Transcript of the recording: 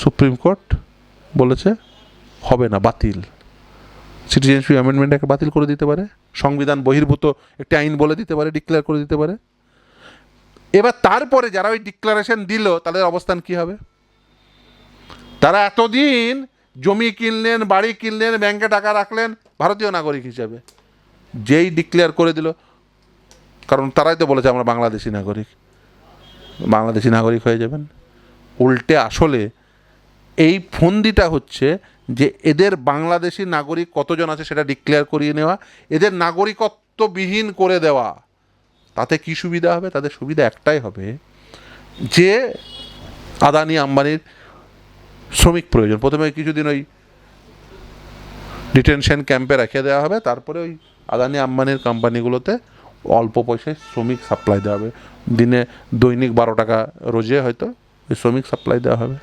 Supreme court বলেছে হবে না, বাতিল। সিটিজেনশিপ অ্যামেন্ডমেন্ট একটা বাতিল করে দিতে পারে, সংবিধান বহির্ভূত একটি আইন বলে দিতে পারে ডিক্লেয়ার করে দিতে পারে। এবার তারপরে যারা ওই ডিক্লারেশন দিল, তাদের অবস্থান কি হবে? তারা এতদিন জমি কিনলেন, বাড়ি কিনলেন, ব্যাংকে টাকা রাখলেন, ভারতীয় নাগরিক হিসেবে। যেই ডিক্লেয়ার করে দিল, কারণ তারাই তো বলেছে আমরা বাংলাদেশি নাগরিক। বাংলাদেশি নাগরিক হয়ে যাবেন। উল্টে আসলে এই ফন্দিটা হচ্ছে যে এদের বাংলাদেশি নাগরিক কতজন আছে সেটা ডিক্লেয়ার করিয়ে নেওয়া, এদের নাগরিকত্ববিহীন করে দেওয়া। তাতে কি সুবিধা হবে? তাদের সুবিধা একটাই হবে যে আদানি আম্বানির শ্রমিক প্রয়োজন। প্রথমে কিছুদিন ওই ডিটেনশন ক্যাম্পে রেখে দেওয়া হবে, তারপরে ওই আদানি আম্বানির কোম্পানিগুলোতে অল্প পয়সায় শ্রমিক সাপ্লাই দেওয়া হবে। দিনে দৈনিক বারো টাকা রোজে হয়তো ওই শ্রমিক সাপ্লাই দেওয়া হবে।